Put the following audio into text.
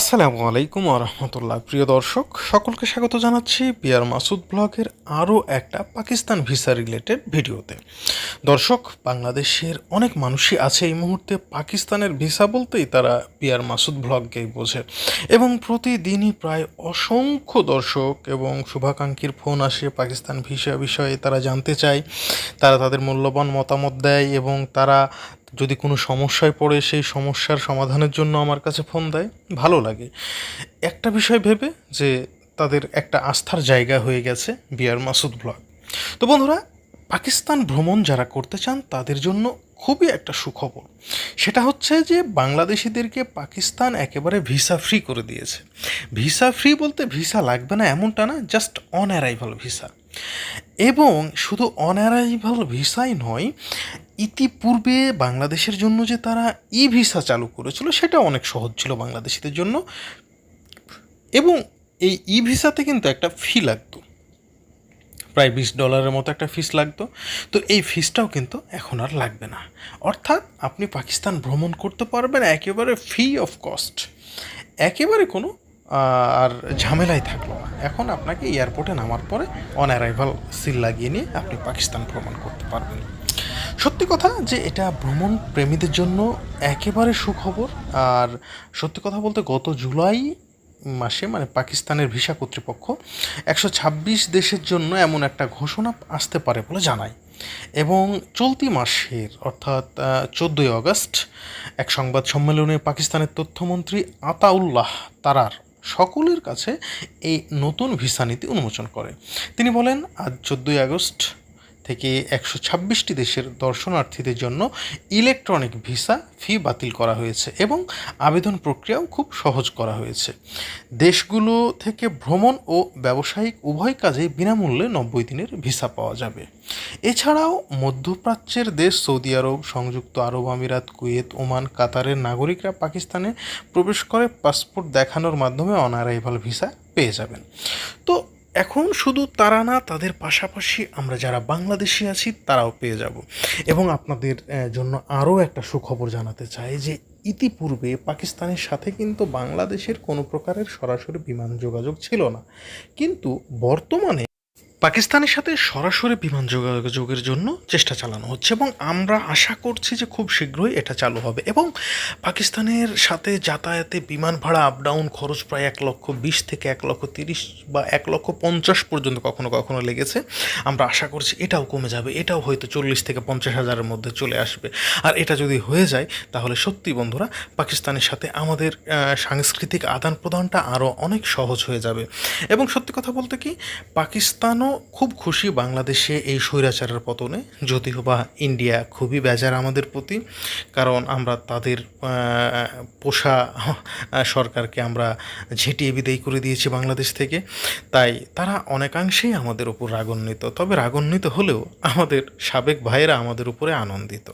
আসসালামু আলাইকুম রহমতুল্লাহ। প্রিয় দর্শক, সকলকে স্বাগত জানাচ্ছি পিয়ার মাসুদ ব্লগের আরও একটা পাকিস্তান ভিসা রিলেটেড ভিডিওতে। দর্শক, বাংলাদেশের অনেক মানুষই আছে এই মুহূর্তে পাকিস্তানের ভিসা বলতেই তারা পিয়ার মাসুদ ব্লগকেই বোঝে। এবং প্রতিদিনই প্রায় অসংখ্য দর্শক এবং শুভাকাঙ্ক্ষীর ফোন আসে পাকিস্তান ভিসা বিষয়ে তারা জানতে চায়। তারা তাদের মূল্যবান মতামত দেয় এবং তারা যদি কোনো সমস্যায় পড়ে সেই সমস্যার সমাধানের জন্য আমার কাছে ফোন দেয়, ভালো লাগে। একটা বিষয় ভেবে যে তাদের একটা আস্থার জায়গা হয়ে গেছে বিয়ার মাসুদ ব্লগ। তো বন্ধুরা, পাকিস্তান ভ্রমণ যারা করতে চান, তাদের জন্য খুবই একটা সুখবর। সেটা হচ্ছে যে বাংলাদেশিদেরকে পাকিস্তান একেবারে ভিসা ফ্রি করে দিয়েছে। ভিসা ফ্রি বলতে ভিসা লাগবে না এমনটা না জাস্ট অন অ্যারাইভাল ভিসা। এবং শুধু অন অ্যারাইভাল ভিসাই নয় ইতিপূর্বে বাংলাদেশের জন্য যে তারা ই ভিসা চালু করেছিল সেটা অনেক সহজ ছিল বাংলাদেশিদের জন্য। এবং এই ই ভিসাতে কিন্তু একটা ফি লাগতো। প্রায় বিশ ডলারের মতো একটা ফিস লাগতো। তো এই ফিসটাও কিন্তু এখন আর লাগবে না। অর্থাৎ আপনি পাকিস্তান ভ্রমণ করতে পারবেন একেবারে ফ্রি অফ কস্ট একেবারে কোনো আর ঝামেলাই থাকল না। এখন আপনাকে এয়ারপোর্টে নামার পরে অন অ্যারাইভাল সিল লাগিয়ে নিয়ে আপনি পাকিস্তান ভ্রমণ করতে পারবেন। সত্যি কথা যে এটা ভ্রমণ প্রেমীদের জন্য একেবারে সুখবর। আর সত্যি কথা বলতে গত জুলাই মাসে মানে পাকিস্তানের ভিসা কর্তৃপক্ষ একশো ছাব্বিশ দেশের জন্য এমন একটা ঘোষণা আসতে পারে বলে জানায়। এবং চলতি মাসের, অর্থাৎ চোদ্দোই আগস্ট এক সংবাদ সম্মেলনে পাকিস্তানের তথ্যমন্ত্রী আতাউল্লাহ তারার সকলের কাছে এই নতুন ভিসা নীতি উন্মোচন করে। তিনি বলেন, আজ চোদ্দোই আগস্ট থেকে একশো ছাব্বিশটি দেশের দর্শনার্থীদের জন্য ইলেকট্রনিক ভিসা ফি বাতিল করা হয়েছে এবং আবেদন প্রক্রিয়াও খুব সহজ করা হয়েছে। দেশগুলো থেকে ভ্রমণ ও ব্যবসায়িক উভয় কাজে বিনামূল্যে নব্বই দিনের ভিসা পাওয়া যাবে। এছাড়াও মধ্যপ্রাচ্যের দেশ সৌদি আরব, সংযুক্ত আরব আমিরাত, কুয়েত, ওমান, কাতারের নাগরিকরা পাকিস্তানে প্রবেশ করে পাসপোর্ট দেখানোর মাধ্যমে অনারাইভাল ভিসা পেয়ে যাবেন। তো এখন শুধু তারা না, তাদের পাশাপাশি আমরা যারা বাংলাদেশি আছি, তারাও পেয়ে যাব। এবং আপনাদের জন্য আরও একটা সুখবর জানাতে চাই যে ইতিপূর্বে পাকিস্তানের সাথে কিন্তু বাংলাদেশের কোনো প্রকারের সরাসরি বিমান যোগাযোগ ছিল না। কিন্তু বর্তমানে পাকিস্তানের সাথে সরাসরি বিমান যোগাযোগের জন্য চেষ্টা চালানো হচ্ছে এবং আমরা আশা করছি যে খুব শীঘ্রই এটা চালু হবে এবং পাকিস্তানের সাথে যাতায়াতে বিমান ভাড়া আপ ডাউন খরচ প্রায় এক লক্ষ বিশ থেকে এক লক্ষ তিরিশ বা এক লক্ষ পঞ্চাশ পর্যন্ত কখনো কখনো লেগেছে। আমরা আশা করছি এটাও কমে যাবে, এটাও হয়তো চল্লিশ থেকে পঞ্চাশ হাজারের মধ্যে চলে আসবে। আর এটা যদি হয়ে যায়, তাহলে সত্যি বন্ধুরা, পাকিস্তানের সাথে আমাদের সাংস্কৃতিক আদান প্রদানটা আরও অনেক সহজ হয়ে যাবে। এবং সত্যি কথা বলতে কি, পাকিস্তানও খুব খুশি বাংলাদেশে এই স্বৈরাচারের পতনে। যদিও বা ইন্ডিয়া খুবই বেজার আমাদের প্রতি, কারণ আমরা তাদের পোষা সরকারকে আমরা ঝেঁটিয়ে বিদায় করে দিয়েছি বাংলাদেশ থেকে। তাই তারা অনেকাংশেই আমাদের উপর রাগান্বিত। তবে রাগান্বিত হলেও আমাদের সাবেক ভাইয়েরা আমাদের উপরে আনন্দিত।